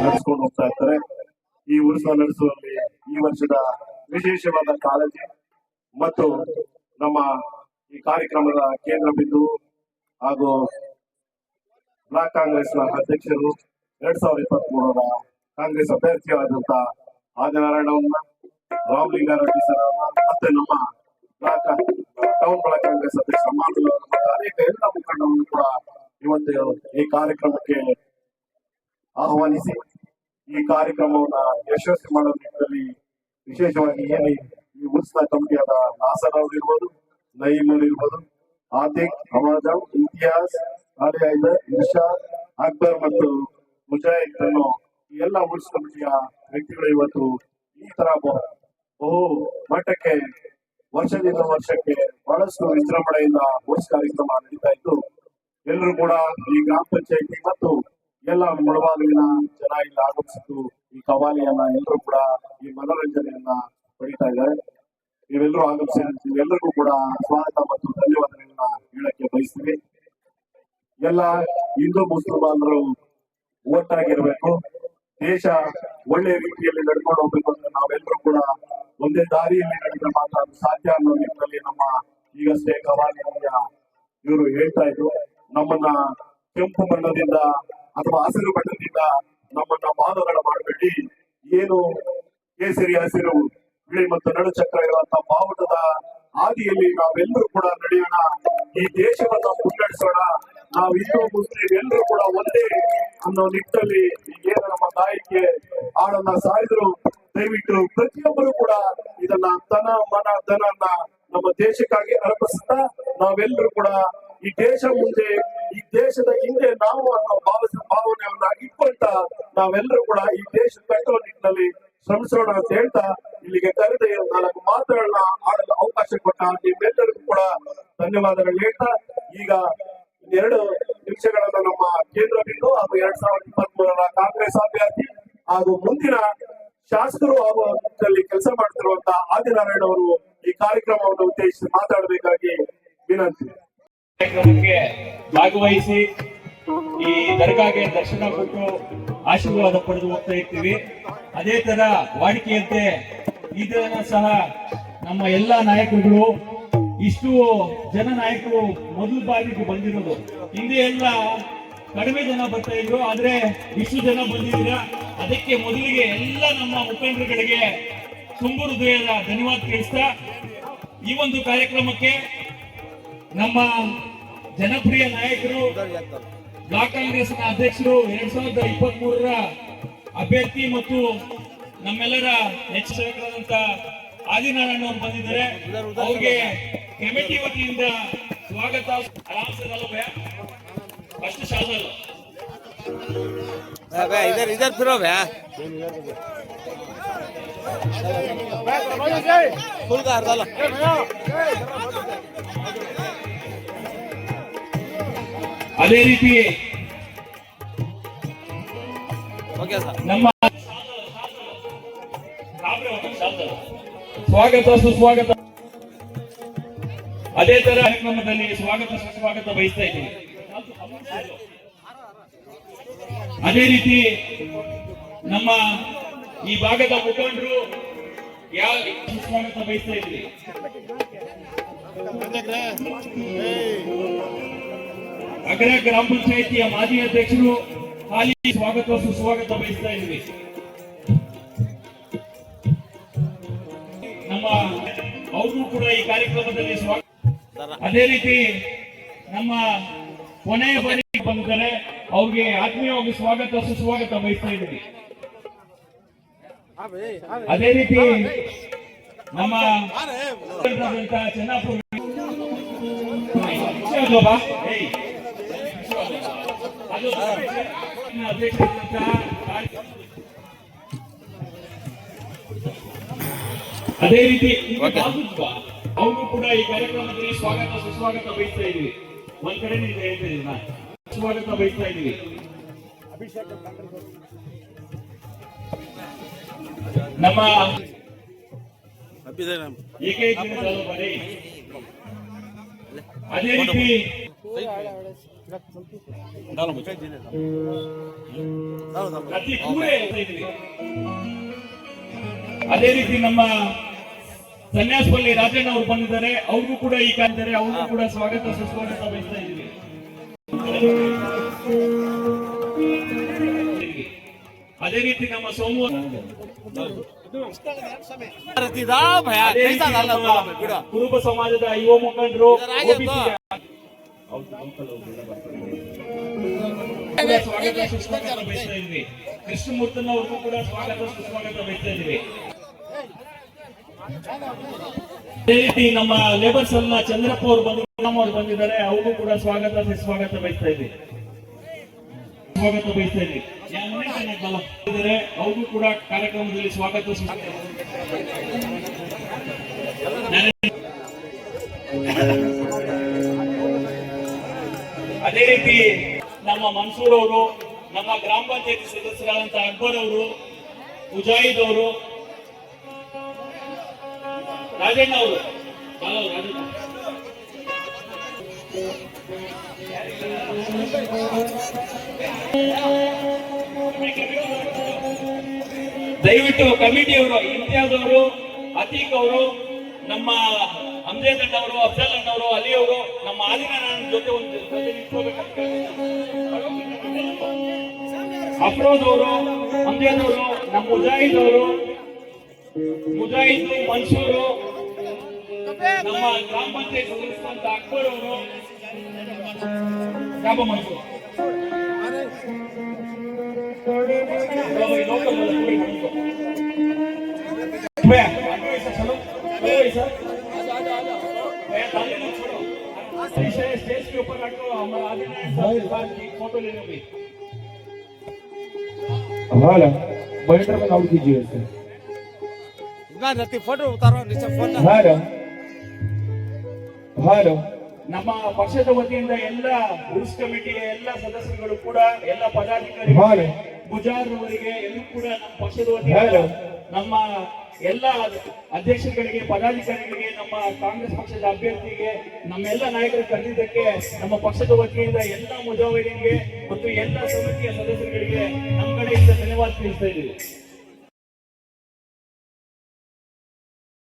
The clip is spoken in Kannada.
ನಡೆಸ್ಕೊಂಡು ಹೋಗ್ತಾ ಇರ್ತಾರೆ ಈ ಉತ್ಸವ ನಡೆಸುವಲ್ಲಿ ಈ ವರ್ಷದ ವಿಶೇಷವಾದ ಕಾಳಜಿ ಮತ್ತು ನಮ್ಮ ಈ ಕಾರ್ಯಕ್ರಮದ ಕೇಂದ್ರ ಬಿಂದು ಹಾಗೂ ಬ್ಲಾಕ್ ಕಾಂಗ್ರೆಸ್ನ ಅಧ್ಯಕ್ಷರು ಎರಡ್ ಸಾವಿರದ ಇಪ್ಪತ್ತ್ ಮೂರರ ಕಾಂಗ್ರೆಸ್ ಅಭ್ಯರ್ಥಿಯಾದಂತಹ ಆದಿನಾರಾಯಣವನ್ನ, ರಾಮಲಿಂಗಾರೆಡ್ಡಿ ಸರ್ ಮತ್ತೆ ನಮ್ಮ ಟೌನ್ ಬ್ಲಾಕ್ ಕಾಂಗ್ರೆಸ್ ಅಧ್ಯಕ್ಷ ಅನೇಕ ಎಲ್ಲ ಮುಖಂಡರನ್ನು ಕೂಡ ಇವತ್ತು ಈ ಕಾರ್ಯಕ್ರಮಕ್ಕೆ ಆಹ್ವಾನಿಸಿ, ಈ ಕಾರ್ಯಕ್ರಮವನ್ನ ಯಶಸ್ವಿ ಮಾಡೋ ನಿಟ್ಟಿನಲ್ಲಿ ವಿಶೇಷವಾಗಿ ಏನೇ ಈ ಉತ್ಸವ ಕಮಿಟಿಯಾದ ನಾಸರ್ ಅವರು ಇರ್ಬೋದು ನಯೀಮುಲ್ ಇರ್ಬೋದು ಆತಿಕ್ ಹಮಾಜಂ ಇತಿಹಾಸ್ ಆಲಿಯಾಯ್ದ ಅಕ್ಬರ್ ಮತ್ತು ಮುಜಾಹಿದ್ ಅನ್ನೋ ಈ ಎಲ್ಲ ಕಮಿಟಿಯ ವ್ಯಕ್ತಿಗಳು ಇವತ್ತು ಈ ತರ ಬಹು ಮಟ್ಟಕ್ಕೆ, ವರ್ಷದಿಂದ ವರ್ಷಕ್ಕೆ ಬಹಳಷ್ಟು ವಿಜೃಂಭಣೆಯಿಂದ ಉತ್ಸವ ಕಾರ್ಯಕ್ರಮ ನಡೀತಾ ಇದ್ದು, ಎಲ್ಲರೂ ಕೂಡ ಈ ಗ್ರಾಮ ಪಂಚಾಯತಿ ಮತ್ತು ಎಲ್ಲ ಮುಳಬಾಗಿಲಿನ ಜನ ಇಲ್ಲಿ ಆಗಮಿಸಿದ್ದು ಈ ಕವಾಲಿಯನ್ನ ಎಲ್ಲರೂ ಕೂಡ ಈ ಮನೋರಂಜನೆಯನ್ನ ಪಡಿತಾ ಇದ್ದಾರೆ. ನೀವೆಲ್ಲರೂ ಆಗಮಿಸಿ ಎಲ್ಲರಿಗೂ ಕೂಡ ಸ್ವಾಗತ ಮತ್ತು ಧನ್ಯವಾದಗಳನ್ನ ಹೇಳಕ್ಕೆ ಬಯಸ್ತೀವಿ ಎಲ್ಲ ಹಿಂದೂ ಮುಸಲ್ಮಾನರು ಒಟ್ಟಾಗಿರ್ಬೇಕು. ದೇಶ ಒಳ್ಳೆ ರೀತಿಯಲ್ಲಿ ನಡ್ಕೊಂಡು ಹೋಗ್ಬೇಕು ಅಂದ್ರೆ ನಾವೆಲ್ಲರೂ ಕೂಡ ಒಂದೇ ದಾರಿಯಲ್ಲಿ ನಡೆದ್ರೆ ಮಾತ್ರ ಅದು ಸಾಧ್ಯ ಅನ್ನೋ ನಿಟ್ಟಿನಲ್ಲಿ ನಮ್ಮ ಈಗಷ್ಟೇ ಕವಾಲಿಯ ಇವರು ಹೇಳ್ತಾ ಇದ್ರು. ನಮ್ಮನ್ನ ಕೆಂಪು ಬಣ್ಣದಿಂದ ಅಥವಾ ಹಸಿರು ಬಣ್ಣದಿಂದ ನಮ್ಮನ್ನ ಮಾನವಗಳ ಮಾಡಬೇಡಿ. ಏನು ಕೇಸರಿ, ಹಸಿರು, ಬಿಳಿ ಮತ್ತು ನಡು ಚಕ್ರ ಇರುವಂತ ಬಾವುಟದ ಹಾದಿಯಲ್ಲಿ ನಾವೆಲ್ಲರೂ ಕೂಡ ನಡೆಯೋಣ. ಈ ದೇಶವನ್ನ ಮುನ್ನಡೆಸೋಣ. ನಾವು ಹಿಂದೂ ಮುಸ್ಲಿಂ ಎಲ್ಲರೂ ಕೂಡ ಒಂದೇ ಅನ್ನೋ ನಿಟ್ಟಲ್ಲಿ ಏನು ನಮ್ಮ ತಾಯಿಗೆ ಆಳನ್ನ ಸಾಯಿದ್ರು ದಯವಿಟ್ಟು ಪ್ರತಿಯೊಬ್ಬರು ಕೂಡ ಇದನ್ನ ತನ, ಮನ, ಧನನ್ನ ನಮ್ಮ ದೇಶಕ್ಕಾಗಿ ಅರ್ಪಿಸ್ತಾ ನಾವೆಲ್ಲರೂ ಕೂಡ ಈ ದೇಶ ಮುಂದೆ, ಈ ದೇಶದ ಹಿಂದೆ ನಾವು ಅನ್ನೋ ಭಾವಿಸ, ಭಾವನೆಯನ್ನ ಇಟ್ಕೊಳ್ತ ನಾವೆಲ್ಲರೂ ಕೂಡ ಈ ದೇಶ ಕಟ್ಟುವ ನಿಟ್ಟಿನಲ್ಲಿ ಶ್ರಮಿಸೋಣ ಅಂತ ಹೇಳ್ತಾ ಇಲ್ಲಿಗೆ ಕರೆದ ನಾಲ್ಕು ಮಾತುಗಳನ್ನ ಆಡಲು ಅವಕಾಶ ಕೊಟ್ಟ ನಿಮ್ಮೆಲ್ಲರಿಗೂ ಕೂಡ ಧನ್ಯವಾದಗಳು ಹೇಳ್ತಾ. ಈಗ ಎರಡು ನಿಮಿಷಗಳನ್ನು ನಮ್ಮ ಕೇಂದ್ರ ಬಿಟ್ಟು ಹಾಗೂ ಎರಡ್ ಸಾವಿರದ ಇಪ್ಪತ್ತ್ ಮೂರರ ಕಾಂಗ್ರೆಸ್ ಅಭ್ಯರ್ಥಿ ಹಾಗೂ ಮುಂದಿನ ಶಾಸಕರು ಹಾಗೂ ಕೆಲಸ ಮಾಡ್ತಿರುವಂತಹ ಆದಿನಾರಾಯಣ ಅವರು ಈ ಕಾರ್ಯಕ್ರಮವನ್ನು ಉದ್ದೇಶಿಸಿ ಮಾತಾಡಬೇಕಾಗಿ ವಿನಂತಿ. ಕಾರ್ಯಕ್ರಮಕ್ಕೆ ಭಾಗವಹಿಸಿ ಈ ದರ್ಗಾಗೆ ದರ್ಶನ ಕೊಟ್ಟು ಆಶೀರ್ವಾದ ಪಡೆದು ಹೋಗ್ತಾ ಇರ್ತೀವಿ. ಅದೇ ತರ ವಾಡಿಕೆಯಂತೆ ಇದನ್ನು ದಿನ ಸಹ ನಮ್ಮ ಎಲ್ಲಾ ನಾಯಕರುಗಳು ಇಷ್ಟು ಜನ ನಾಯಕರು ಮೊದಲು ಬಾರಿಗೆ ಬಂದಿರೋದು. ಹಿಂದೆ ಎಲ್ಲ ಕಡಿಮೆ ಜನ ಬರ್ತಾ ಇದ್ರು, ಆದ್ರೆ ಇಷ್ಟು ಜನ ಬಂದಿದ್ದೀರಾ? ಅದಕ್ಕೆ ಮೊದಲಿಗೆ ಎಲ್ಲ ನಮ್ಮ ಮುಖಂಡರುಗಳಿಗೆ ತುಂಬು ಹೃದಯದ ಧನ್ಯವಾದ ತಿಳಿಸ್ತಾ, ಈ ಒಂದು ಕಾರ್ಯಕ್ರಮಕ್ಕೆ ನಮ್ಮ ಜನಪ್ರಿಯ ನಾಯಕರು, ಬ್ಲಾಕ್ ಕಾಂಗ್ರೆಸ್ನ ಅಧ್ಯಕ್ಷರು ಎರಡ್ ಸಾವಿರದ ಇಪ್ಪತ್ತ್ ಮೂರರ ಅಭ್ಯರ್ಥಿ ಮತ್ತು ನಮ್ಮೆಲ್ಲರ ನೆಚ್ಚಿನ ಆದಿನಾರಾಯಣ ಅವರು ಬಂದಿದ್ದಾರೆ ಅವ್ರಿಗೆ ಕಮಿಟಿ ವತಿಯಿಂದ ಸ್ವಾಗತ ಅಷ್ಟು ಶಾಸಲ್ಲ ಇದರ್ ಇದರ್ ಫಿರೋ ಬ್ಯಾ ಅದೇ ರೀತಿ ನಮ್ಮ ಸ್ವಾಗತ, ಸುಸ್ವಾಗತ. ಅದೇ ತರ ಕಾರ್ಯಕ್ರಮದಲ್ಲಿ ಸ್ವಾಗತ, ಸುಸ್ವಾಗತ ಬಯಸ್ತಾ ಇದ್ದೀನಿ. ಅದೇ ರೀತಿ ನಮ್ಮ ಈ ಭಾಗದ ಮುಖಂಡರು ಯಾವ ಸುಸ್ವಾಗತ ಬಯಸ್ತಾ ಇದ್ರಿ ಅಗ್ರ ಗ್ರಾಮ ಪಂಚಾಯಿತಿಯ ಮಾಜಿ ಅಧ್ಯಕ್ಷರು ಹಾಲಿ ಸ್ವಾಗತ, ಸುಸ್ವಾಗತ ಬಯಸ್ತಾ ಇದ್ವಿ ಕೂಡ ಈ ಕಾರ್ಯಕ್ರಮದಲ್ಲಿ ಸ್ವಾಗತ. ಅದೇ ರೀತಿ ನಮ್ಮ ಕೊನೆಯ ಬಾರಿ ಬಂದರೆ ಅವ್ರಿಗೆ ಆತ್ಮೀಯವಾಗಿ ಸ್ವಾಗತ ಸುಸ್ವಾಗತ ಬಯಸ್ತಾ ಇದ್ದೀವಿ. ಅದೇ ರೀತಿ ನಮ್ಮ ಚೆನ್ನಾಪುರ ಅದೇ ರೀತಿ ಅವರು ಕೂಡ ಈ ಕಾರ್ಯಕ್ರಮದಲ್ಲಿ ಸ್ವಾಗತ, ಸುಸ್ವಾಗತ ಬಯಸ್ತಾ ಇದೀವಿ. ಒಂದ್ ಕಡೆ ನೀವು ಹೇಳ್ತಾ ಇದೀವಿ ಸ್ವಾಗತ ಬಯಸ್ತಾ ಇದೀವಿ ಅಬ್ಬಿದೆ ನಮ್ಮ ಅದೇ ರೀತಿ. ಅದೇ ರೀತಿ ನಮ್ಮ ಸನ್ಯಾಸಪಲ್ಲಿ ರಾಜಣ್ಣ ಅವರು ಬಂದಿದ್ದಾರೆ. ಅವ್ರಿಗೂ ಕೂಡ ಈ ಕಾಣ್ತಾರೆ ಅವ್ರಿಗೂ ಕೂಡ ಸ್ವಾಗತ, ಸುಸ್ವಾಗತ ಬಯಸ್ತಾ ಇದ್ದೀವಿ. ಅದೇ ರೀತಿ ನಮ್ಮ ಸೋಮವಾರ ಕುರುಬ ಸಮಾಜದ ಯುವ ಮುಖಂಡರು ಸ್ವಾಗತ, ಸುಸ್ವಾಗತ ಬಯಸ್ತಾ ಇದ್ವಿ ಕೃಷ್ಣಮೂರ್ತನ ಅವ್ರಿಗೂ ಕೂಡ ಸ್ವಾಗತ, ಸುಸ್ವಾಗತ ಬಯಸ್ತಾ ಇದ್ವಿ ಅದೇ ರೀತಿ ನಮ್ಮ ಲೇಬರ್ಸ್ ಸೆಲ್ನ ಚಂದ್ರಪ್ಪ ಅವರು ಬಂದು ಅವರು ಬಂದಿದ್ದಾರೆ, ಅವ್ರಿಗೂ ಕೂಡ ಸ್ವಾಗತ ಸ್ವಾಗತ ಬಯಸ್ತಾ ಇದ್ದೀವಿ ಸ್ವಾಗತ ಬಯಸ್ತಾ ಇದ್ದೀವಿ ಅವರು ಕೂಡ ಕಾರ್ಯಕ್ರಮದಲ್ಲಿ ಸ್ವಾಗತ ಅದೇ ರೀತಿ ನಮ್ಮ ಮನ್ಸೂರ್ ಅವರು, ನಮ್ಮ ಗ್ರಾಮ ಪಂಚಾಯತಿ ಸದಸ್ಯರಾದಂತಹ ಅಕ್ಬರ್ ಅವರು, ಮುಜಾಹಿದ್ ಅವರು ರಾಜಣ್ಣ ಅವರು. ದಯವಿಟ್ಟು ಕಮಿಟಿಯವರು ಇಮ್ತಿಯಾಜ್ ಅವರು, ಅತೀಕ್ ಅವರು, ನಮ್ಮ ಅಮ್ಜದ್ ಅಣ್ಣ ಅವರು, ಅಫ್ಜಲ್ ಅಲಿ ಅವರು, ನಮ್ಮ ಆದಿನ ಜೊತೆ ಒಂದು ಅಫ್ರೋದ್ ಅವರು, ಅಮ್ಜದ್ ಅವರು, ನಮ್ಮ ಮುಜಾಹಿದ್ ಅವರು, ಮುಜಾಹಿದ್ ಮನ್ಸೂರು ನಮ್ಮ ಗ್ರಾಮ ಪಂಚಾಯತ್ ಸದಸ್ಯರಂತ ಅಕ್ಬರ್ ಅವರು ಗ್ರಾಮ ಮನ್ಸೂರು लोकल वाला पूरी हमको भैया आगे ऐसा चलो चलो ऐसा भैया ताली मत छोड़ो ऐसे स्टेज के ऊपर रखो हमारा आगे ना साथ साथ की फोटो ले लो भी हाल मॉनिटर में आउट कीजिए इसे ನಾನು ರತಿ ಫೋಟೋ ಉತ್ತಾರೋ ನಿಚ ಫೋನ್ ಹಲೋ ನಮ್ಮ ಪಕ್ಷದ ವತಿಯಿಂದ ಎಲ್ಲ ರೂಲ್ಸ್ ಕಮಿಟಿಯ ಎಲ್ಲ ಸದಸ್ಯರುಗಳು ಕೂಡ ಎಲ್ಲ ಪದಾಧಿಕಾರಿಗಳು ಗುಜಾರ್ ಅವರಿಗೆ ಎಲ್ಲರೂ ಕೂಡ ನಮ್ಮ ಪಕ್ಷದ ವತಿಯಿಂದ ನಮ್ಮ ಎಲ್ಲ ಅಧ್ಯಕ್ಷರುಗಳಿಗೆ ಪದಾಧಿಕಾರಿಗಳಿಗೆ ನಮ್ಮ ಕಾಂಗ್ರೆಸ್ ಪಕ್ಷದ ಅಭ್ಯರ್ಥಿಗೆ ನಮ್ಮೆಲ್ಲ ನಾಯಕರು ಕರೆದಿದ್ದಕ್ಕೆ ನಮ್ಮ ಪಕ್ಷದ ವತಿಯಿಂದ ಎಲ್ಲ ಮುಜಾವರಿಗೆ ಮತ್ತು ಎಲ್ಲ ಸಮಿತಿಯ ಸದಸ್ಯರುಗಳಿಗೆ ನಮ್ಮ ಕಡೆಯಿಂದ ಧನ್ಯವಾದ ತಿಳಿಸ್ತಾ ಇದ್ದೀವಿ.